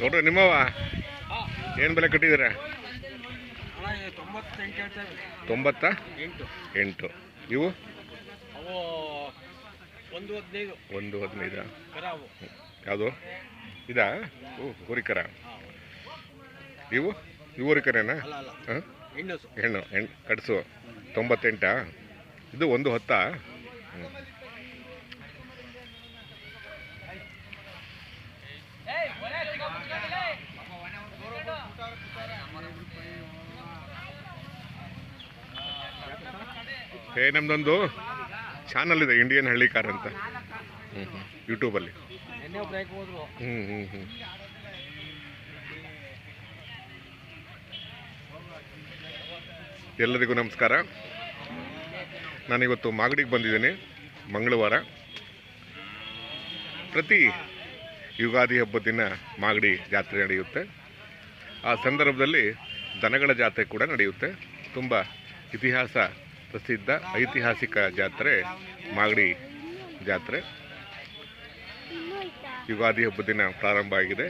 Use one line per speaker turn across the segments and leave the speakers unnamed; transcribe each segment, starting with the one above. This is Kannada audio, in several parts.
ನೋಡ್ರಿ ನಿಮ್ಮವ ಏನು ಬೆಲೆ ಕಟ್ಟಿದ್ದೀರಾ?
ಹೇಳ್ತಾರೆ
ತೊಂಬತ್ತ?
ಎಂಟು.
ಎಂಟು. ಇವು?
ಒಂದು ಹದಿನೈದು.
ಒಂದು ಹದಿನೈದು?
ಕರಾವು.
ಯಾವುದು? ಇದಾ? ಓ ಹೋರಿಕರ ಇವು? ಇವು ಹುರಿಕರೇನಾ ಹಾಂ? ಹೆಣ್ಣು ಹೆಣ್ಣು ಕಟ್ಸು. ತೊಂಬತ್ತೆಂಟಾ? ಇದು ಒಂದು ಹೊತ್ತಾ? ಹ್ಞೂ ಏ ನಮ್ದೊಂದು. ಚಾನಲ್ ಇದೆ ಇಂಡಿಯನ್ ಹಳ್ಳಿ ಕಾರ್ ಅಂತ. ಹ್ಞೂ ಹ್ಞೂ ಯೂಟ್ಯೂಬಲ್ಲಿ ಹ್ಞೂ ಹ್ಞೂ ಎಲ್ಲರಿಗೂ ನಮಸ್ಕಾರ. ನಾನಿವತ್ತು ಮಾಗಡಿಗೆ ಬಂದಿದ್ದೀನಿ ಮಂಗಳವಾರ. ಪ್ರತಿ ಯುಗಾದಿ ಹಬ್ಬದ ದಿನ ಮಾಗಡಿ ಜಾತ್ರೆ ನಡೆಯುತ್ತೆ. ಆ ಸಂದರ್ಭದಲ್ಲಿ ದನಗಳ ಜಾತ್ರೆ ಕೂಡ ನಡೆಯುತ್ತೆ. ತುಂಬ ಇತಿಹಾಸ ಪ್ರಸಿದ್ಧ ಐತಿಹಾಸಿಕ ಜಾತ್ರೆ, ಮಾಗಡಿ ಜಾತ್ರೆ. ಯುಗಾದಿ ಹಬ್ಬದ ದಿನ ಪ್ರಾರಂಭ ಆಗಿದೆ.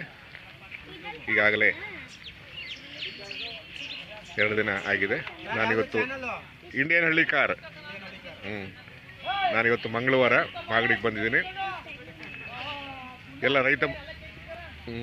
ಈಗಾಗಲೇ ಎರಡು ದಿನ ಆಗಿದೆ. ನಾನಿವತ್ತು ಇಂಡಿಯನ್ ಹಳ್ಳಿ ಕಾರ್ ಹ್ಞೂ ನಾನಿವತ್ತು ಮಂಗಳವಾರ ಮಾಗಡಿಗೆ ಬಂದಿದ್ದೀನಿ. ಎಲ್ಲ ರೈತ ಹ್ಞೂ